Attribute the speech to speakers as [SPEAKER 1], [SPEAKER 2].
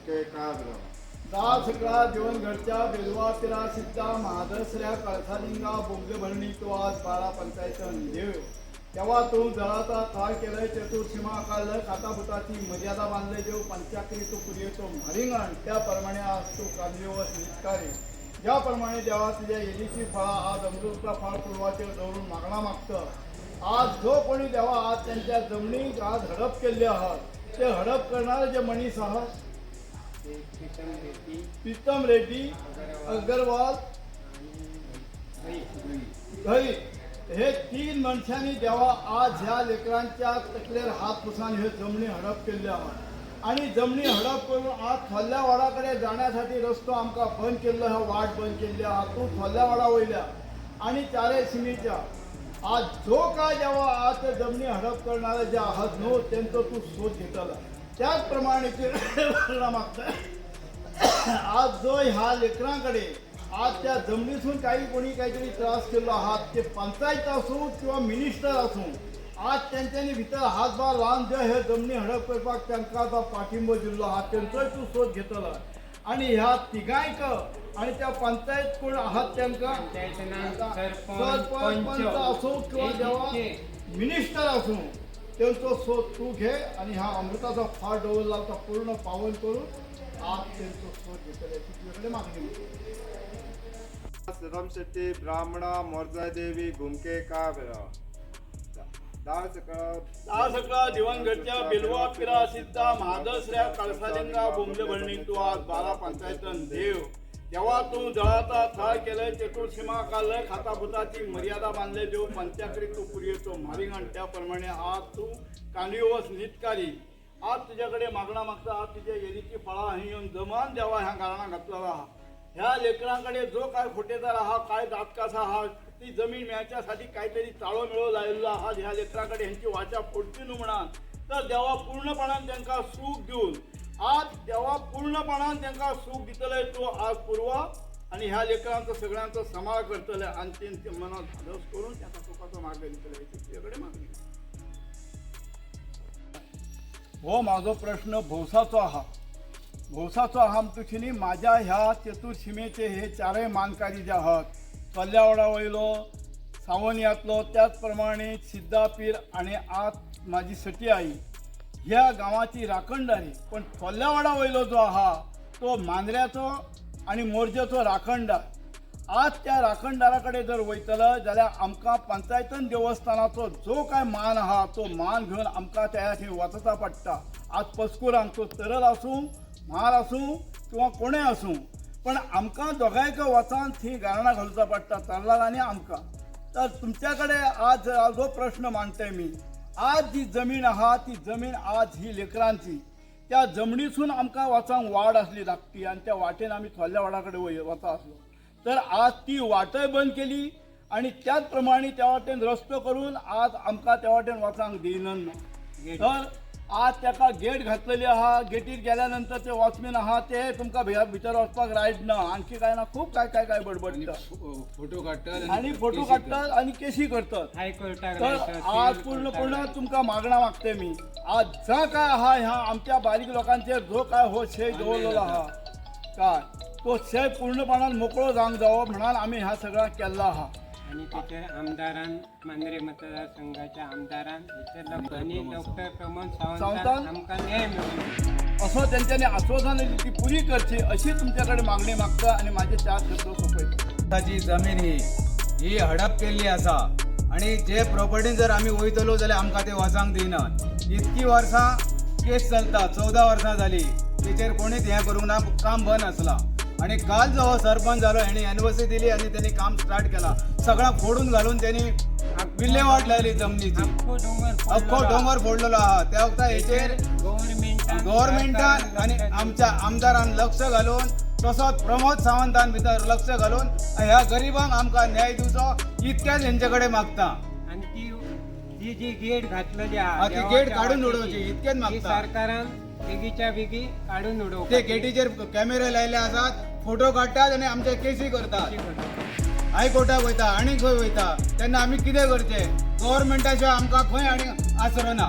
[SPEAKER 1] घुमके काब्र
[SPEAKER 2] दास सकळा जीवन घरच्या बेलवा तिरा सिद्धा महादसऱ्या कळसालिंगा बोगदे भरणी तो आज बारा पंचायत देव तेव्हा तू जळाचा थाळ केलंय चतुर्सीमा काढलं खातापुताची मर्यादा बांधले देव पंचाकरी तो पुरी तो मारिंगण त्याप्रमाणे आज तू कांदिवस निष्कारे. ज्याप्रमाणे देवा तुझ्या येलीची फळा आज अमृतचा फळ पूर्वाचे दौडून मागणा मागतं. आज जो कोणी देवा आज त्यांच्या जमिनी आज हडप केले आहात. ते हडप करणारे जे मनीस आहात प्रीतम रेड्डी अगरवाल घरी हे तीन मनशांनी देवा आज ह्या लेकरांच्या तकलेर हात पुसान हे जमणी हडप केल्ले आहात आणि जमणी हडप करून आज थोल्ल्या वाडाकडे जाण्यासाठी रस्तो आमकां बंद केल्लो हा वाट बंद केल्ली आहा तूं थोल्ल्या वाडा वयल्या आणि चारे सिमीच्या. आज जो काय जेव्हा आज ते जमनी हडप करणारे जे आहात न्हू त्यांचं तू शोध घेतला. त्याचप्रमाणे मागतं आज जो ह्या लेकरांकडे आज त्या जमिनीतून काही कोणी काहीतरी त्रास केलो आहात ते पंचायत असो किंवा मिनिस्टर असो आज त्यांच्यानी भितर हातभार लावन जे हे जमनी हडप करपाक त्यांका जो पाठिंबो दिल्लो आहात त्यांचोय तू शोध घेतला. आणि ह्या तिगांयक आणि त्या पंचायत कोण आहात त्यांका सरपंच पंच असो किंवा जेव्हा मिनिस्टर असो त्यांचा शोध तू घे आणि हा अमृताचा फार डोल लावता पूर्ण पावन करून आज त्यांचा शोध घेतला तुझ्याकडे मागणी.
[SPEAKER 1] श्रीराम शेट्टी ब्राह्मणा मोरजादेवी घुमके काब्र दास
[SPEAKER 2] आज सगळा दिवंगतच्या बिलवा पिरा सिद्धा महादसऱ्या कळसालिंगा बोंबले भरणी तू आज बारा पंचायतन देव. तेव्हा तू जळाचा थळ केलंय चतुर्सीमा काल खाताभूताची मर्यादा बांधले देऊ पंचाकरी तू पुरी येतो मारिंगण त्याप्रमाणे आज तू कांदिवस नितकारी. आज तुझ्याकडे मागणा मागता आज तुझ्या येरीची फळा येऊन जमान द्यावा ह्या गाळणा घातलेला. हा ह्या लेकरांकडे जो काय खोटेदार हा काय दातकासा हा ती जमीन मिळाच्यासाठी काहीतरी चाळो मिळो लायला हा ह्या लेकरांकडे ह्यांची वाचा फोडची न्हू म्हणा तर देवा पूर्णपणान त्यांना सुख देऊन पूर्णपणान त्यांना सुख दितले तो आज पूर्वा. आणि ह्या लेकरांचा सगळ्यांचा सांभाळ करतले आणि त्यांच्या मनात धाडस करून त्यांचा सुखाचा मार्ग दितले तुझ्याकडे मागणी हो माझा प्रश्न भोवसाचो आहा भोसाचो आहा तुखिनी माझ्या ह्या चतुर्शिमेचे हे चारय मानकारी जे आहात कल्यावडा वयलो सावनियातलो त्याचप्रमाणे सिद्धापीर आणि आत माझी सटी आई ह्या गावाची राखणदारी. पण कोल्ल्यावाडा वयलो जो आहा तो मांद्र्याचो आणि मोर्जेचो राखणदार. आज त्या राखणदारा कडेन जर वयतलं जाल्यार आमकां पंचायतन देवस्थानाचो जो काय मान आहा तो मान घेवन आमकां त्या थंय वचचा पडटा आज पस्कुरांक तो तरल आसूं म्हाल आसूं किंवा कोणें आसूं पण आमकां दोगांयक वचान थंय गारणा घालचा पडटा तरलाल आनी आमकां. तर तुमच्याकडे आज जो प्रश्न मांडटाय मी आज जी जमीन आहा ती जमीन आज ही लेकरांची. त्या जमनीसून आमकां वचांक वाड असली धाकटी आणि त्या वाटेन आमी थोड्या वाडाकडे वय वचा आसलो तर आज ती वाटय बंद केली आणि त्याच प्रमाणे त्या वाटेन रस्तो करून आज आमकां त्या वाटेन वचांक दिनन ना तर आज ताका गेट घातलेली आहा गेटीर गेल्यानंतर ते वॉचमॅन आहा ते तुमकां भितर भितर वचपाक रायट ना. आणखी काय ना खूप काय काय काय बडबडटा
[SPEAKER 3] फोटो काढतात
[SPEAKER 2] आणि फोटो काढतात आणि केसी करतात. तर आज पूर्णपणे तुमका मागणा मागते मी. आज जा काय हा ह्या आमच्या बारीक लोकांचेर जो काय हो शे दवरलेलो आहा काय? तो शे पूर्णपणान मोकळो जावंक जावो म्हणान आमी ह्या सगळा केल्लो आहा
[SPEAKER 4] आणि तिथे आमदारान मांद्रे मतदारसंघाच्या आमदारान इथे लोकांनी डॉक्टर प्रमोद?
[SPEAKER 2] सावंतान
[SPEAKER 4] आमकां न्याय मिळवून
[SPEAKER 2] असं त्यांच्यानी आश्वासन दिली ती पुरी करची अशी तुमच्याकडे मागणी मागता आणि माझे चार शब्द
[SPEAKER 5] जी जमीन ही ही हडप केल्ली आसा आणि जे प्रॉपर्टीन जर आमी वयतलो जाल्यार आमकां ते वचांक दिनात. इतकी वर्सां केस चलता चौदा वर्सां जाली तेचेर कोणीच हें करूंक ना काम बंद आसला आणि काल जो हो सरपंच जालो हेणी एनओसी दिली आणि त्यांनी काम स्टार्ट केला. सगळा फोडून घालून त्यांनी विल्हेवाट लायली जमनीची.
[SPEAKER 4] अख्खो डोंगर
[SPEAKER 5] फोडलेलो आहा त्या वक्ता हेचेर
[SPEAKER 4] गव्हर्मेंटान
[SPEAKER 5] आणि आमच्या आमदारान लक्ष घालून तसोच प्रमोद सावंतान भितर लक्ष घालून ह्या गरिबांक आमकां न्याय दिवचो इतकेच हेंचे कडेन मागता.
[SPEAKER 4] आणि ती जी गेट घातलेली आहा
[SPEAKER 5] ती गेट काढून उडोवची, इतकेच मागता.
[SPEAKER 4] सरकारान बेगीच्या बेगी काढून उडोव
[SPEAKER 5] ते गेटीचेर कॅमेरे लायले आसात. फोटो काडटात आणि आमचे केसी करतात. हायकोर्टाक वयता आनी खंय वयता तेन्ना आमी कितें करचें? गव्हर्मेंटा शिवाय आमकां खंय आनी आसरो ना.